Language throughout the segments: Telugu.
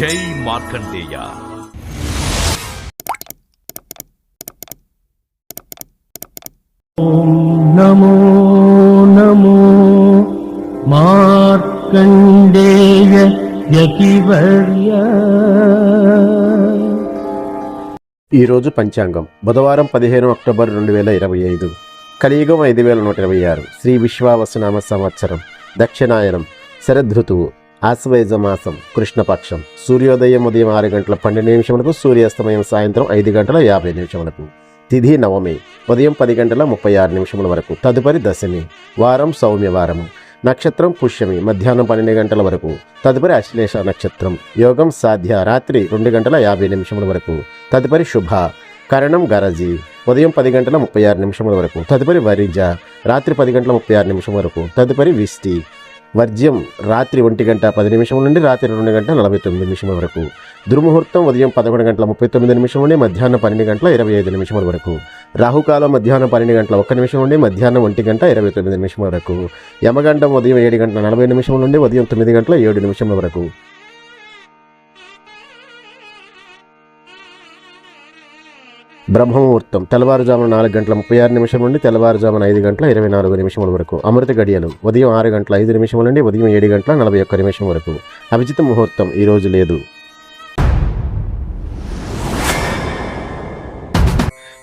జై మార్కండేయ. నమో నమో మార్కండేయ యతివర్య. ఈరోజు పంచాంగం. బుధవారం పదిహేను అక్టోబర్ రెండు వేల ఇరవై ఐదు. కలియుగం ఐదు వేల నూట ఇరవై ఆరు. శ్రీ విశ్వావసనామ సంవత్సరం. దక్షిణాయనం. శరదృతువు ఆశ్వయుజ మాసం కృష్ణపక్షం సూర్యోదయం ఉదయం ఆరు గంటల పన్నెండు నిమిషములకు సూర్యాస్తమయం సాయంత్రం ఐదు గంటల యాభై నిమిషములకు. తిథి నవమి ఉదయం పది గంటల ముప్పై ఆరు నిమిషముల వరకు. తదుపరి దశమి వారం సౌమ్యవారము. నక్షత్రం పుష్యమి మధ్యాహ్నం పన్నెండు గంటల వరకు. తదుపరి అశ్లేష నక్షత్రం యోగం సాధ్య రాత్రి రెండు గంటల యాభై నిమిషముల వరకు. తదుపరి శుభ కరణం గరజి ఉదయం పది గంటల ముప్పై ఆరు నిమిషముల వరకు. తదుపరి వరిజ రాత్రి పది గంటల ముప్పై ఆరు నిమిషం వరకు. తదుపరి విష్టి వర్జ్యం రాత్రి ఒంటి గంట పది నిమిషం నుండి రాత్రి రెండు గంటల నలభై తొమ్మిది నిమిషముల వరకు. దుర్ముహూర్తం ఉదయం పదకొండు గంటల ముప్పై తొమ్మిది నిమిషం నుండి మధ్యాహ్నం పన్నెండు గంటల ఇరవై ఐదు నిమిషముల వరకు. రాహుకాలం మధ్యాహ్నం పన్నెండు గంటల ఒక్క నిమిషం నుండి మధ్యాహ్నం ఒంటి గంట ఇరవై తొమ్మిది నిమిషం వరకు. యమగండం ఉదయం ఏడు గంటల నలభై నిమిషం నుండి ఉదయం తొమ్మిది గంటల ఏడు నిమిషముల వరకు. బ్రహ్మముహూర్తం తెల్లవారుజామున నాలుగు గంటల ముప్పై ఆరు నిమిషం నుండి తెల్లవారుజామున ఐదు గంటల ఇరవై నాలుగు నిమిషముల వరకు. అమృత గడియలు ఉదయం ఆరు గంటల ఐదు నిమిషముల నుండి ఉదయం ఏడు గంటల నలభై ఒక్క నిమిషం వరకు. అభిజిత ముహూర్తం ఈ రోజు లేదు.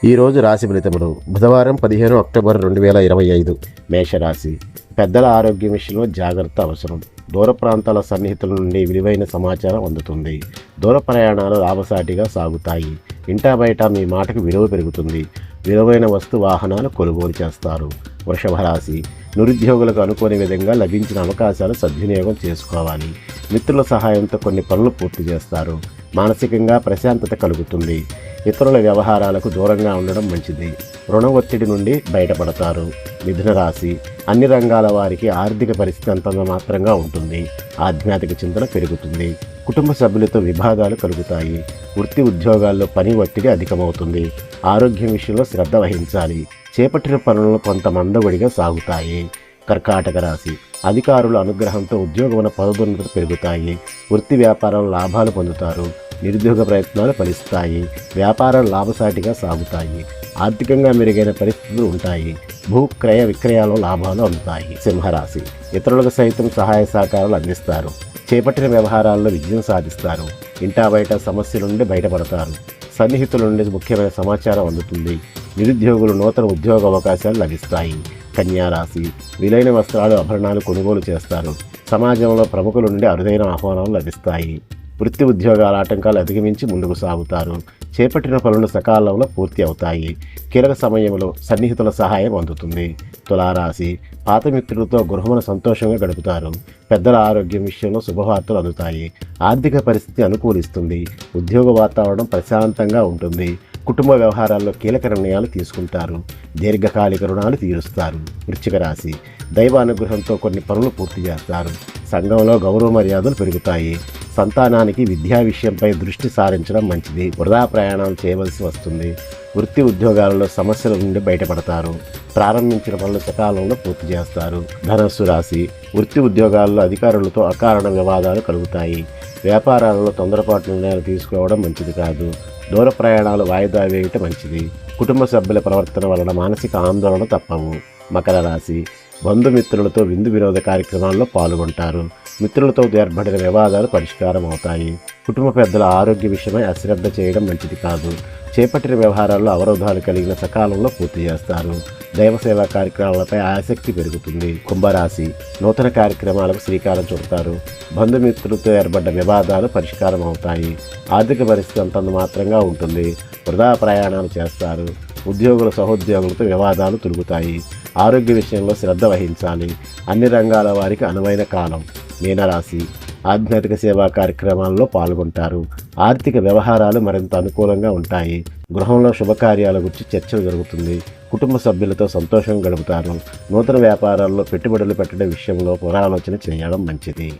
ఈరోజు రాశి ఫలితములు. బుధవారం పదిహేను అక్టోబర్ రెండు వేల ఇరవై ఐదు. మేషరాశి. పెద్దల ఆరోగ్యం విషయంలో జాగ్రత్త అవసరం. దూర ప్రాంతాల సన్నిహితుల నుండి విలువైన సమాచారం అందుతుంది. దూర ప్రయాణాలు లాభసాటిగా సాగుతాయి. ఇంటా బయట మీ మాటకు విలువ పెరుగుతుంది. విలువైన వస్తు వాహనాలు కొనుగోలు చేస్తారు. వృషభ రాశి నిరుద్యోగులకు అనుకోని విధంగా లభించిన అవకాశాలు సద్వినియోగం చేసుకోవాలి. మిత్రుల సహాయంతో కొన్ని పనులు పూర్తి చేస్తారు. మానసికంగా ప్రశాంతత కలుగుతుంది. ఇతరుల వ్యవహారాలకు దూరంగా ఉండడం మంచిది. రుణ ఒత్తిడి నుండి బయటపడతారు. మిథున రాశి. అన్ని రంగాల వారికి ఆర్థిక పరిస్థితి అంతంత మాత్రంగా ఉంటుంది. ఆధ్యాత్మిక చింతన పెరుగుతుంది. కుటుంబ సభ్యులతో విభాగాలు కలుగుతాయి. వృత్తి ఉద్యోగాల్లో పని ఒత్తిడి అధికమవుతుంది. ఆరోగ్యం విషయంలో శ్రద్ధ వహించాలి. చేపట్టిన పనులు కొంత మందగొడిగా సాగుతాయి. కర్కాటక రాశి అధికారుల అనుగ్రహంతో ఉద్యోగమున పదోన్నతులు పెరుగుతాయి. వృత్తి వ్యాపారం లాభాలు పొందుతారు. నిరుద్యోగ ప్రయత్నాలు ఫలిస్తాయి. వ్యాపారం లాభసాటిగా సాగుతాయి. ఆర్థికంగా మెరుగైన పరిస్థితులు ఉంటాయి. భూ క్రయ విక్రయాలు లాభాలు అందుతాయి. సింహరాశి ఇతరులకు సైతం సహాయ సహకారాలు అందిస్తారు. చేపట్టిన వ్యవహారాల్లో విజయం సాధిస్తారు. ఇంటా బయట సమస్యల నుండి బయటపడతారు. సన్నిహితుల నుండి ముఖ్యమైన సమాచారం అందుతుంది. నిరుద్యోగులు నూతన ఉద్యోగ అవకాశాలు లభిస్తాయి. కన్యారాశి విలైన వస్త్రాలు ఆభరణాలు కొనుగోలు చేస్తారు. సమాజంలో ప్రముఖుల నుండి అరుదైన ఆహ్వానాలు లభిస్తాయి. వృత్తి ఉద్యోగాల ఆటంకాలు అధిగమించి ముందుకు సాగుతారు. చేపట్టిన పనులు సకాలంలో పూర్తి అవుతాయి. కీలక సమయంలో సన్నిహితుల సహాయం అందుతుంది. తులారాశి పాత మిత్రులతో గృహమును సంతోషంగా గడుపుతారు. పెద్దల ఆరోగ్యం విషయంలో శుభవార్తలు అందుతాయి. ఆర్థిక పరిస్థితి అనుకూలిస్తుంది. ఉద్యోగ వాతావరణం ప్రశాంతంగా ఉంటుంది. కుటుంబ వ్యవహారాల్లో కీలక నిర్ణయాలు తీసుకుంటారు. దీర్ఘకాలిక రుణాలు తీరుస్తారు. వృశ్చిక రాశి దైవ అనుగ్రహంతో కొన్ని పనులు పూర్తి చేస్తారు. సంఘంలో గౌరవ మర్యాదలు పెరుగుతాయి. సంతానానికి విద్యా విషయంపై దృష్టి సారించడం మంచిది. వృధా ప్రయాణాలు చేయవలసి వస్తుంది. వృత్తి ఉద్యోగాలలో సమస్యల నుండి బయటపడతారు. ప్రారంభించిన పనులు సకాలంలో పూర్తి చేస్తారు. ధనస్సు రాశి వృత్తి ఉద్యోగాల్లో అధికారులతో అకారణ వివాదాలు కలుగుతాయి. వ్యాపారాలలో తొందరపాటు నిర్ణయాలు తీసుకోవడం మంచిది కాదు. దూర ప్రయాణాలు వాయిదా వేయటం మంచిది. కుటుంబ సభ్యుల ప్రవర్తన వలన మానసిక ఆందోళన తప్పవు. మకర రాశి బంధుమిత్రులతో విందు వినోద కార్యక్రమాల్లో పాల్గొంటారు. మిత్రులతో ఏర్పడిన వివాదాలు పరిష్కారం అవుతాయి కుటుంబ పెద్దల ఆరోగ్య విషయమై అశ్రద్ధ చేయడం మంచిది కాదు. చేపట్టిన వ్యవహారాల్లో అవరోధాలు కలిగిన సకాలంలో పూర్తి చేస్తారు. దైవసేవా కార్యక్రమాలపై ఆసక్తి పెరుగుతుంది. కుంభరాశి నూతన కార్యక్రమాలకు శ్రీకారం చుడతారు. బంధుమిత్రులతో ఏర్పడ్డ వివాదాలు పరిష్కారం అవుతాయి ఆర్థిక పరిస్థితి అంతంత మాత్రంగా ఉంటుంది. వృధా ప్రయాణాలు చేస్తారు. ఉద్యోగుల సహోద్యోగులతో వివాదాలు తొలుగుతాయి ఆరోగ్య విషయంలో శ్రద్ధ వహించాలి. అన్ని రంగాల వారికి అనువైన కాలం. మీనరాశి ఆధ్యాత్మిక సేవా కార్యక్రమాల్లో పాల్గొంటారు. ఆర్థిక వ్యవహారాలు మరింత అనుకూలంగా ఉంటాయి. గృహంలో శుభకార్యాల గురించి చర్చ జరుగుతుంది. కుటుంబ సభ్యులతో సంతోషం గడుపుతారు. నూతన వ్యాపారాల్లో పెట్టుబడులు పెట్టడం విషయంలో పునరాలోచన చేయడం మంచిది.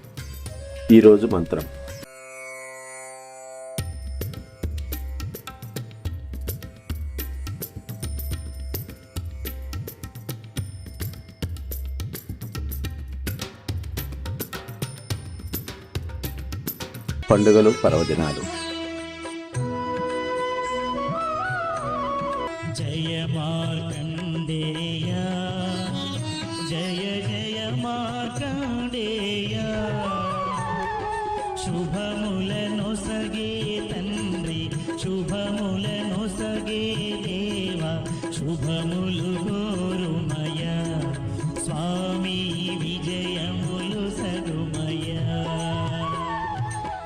ఈరోజు మంత్రం. పండుగలు పర్వదినాలు. జయ మార్కండేయ జయ జయ మార్కండేయ. శుభములను సగే తండ్రి శుభములను సగే దేవ శుభములు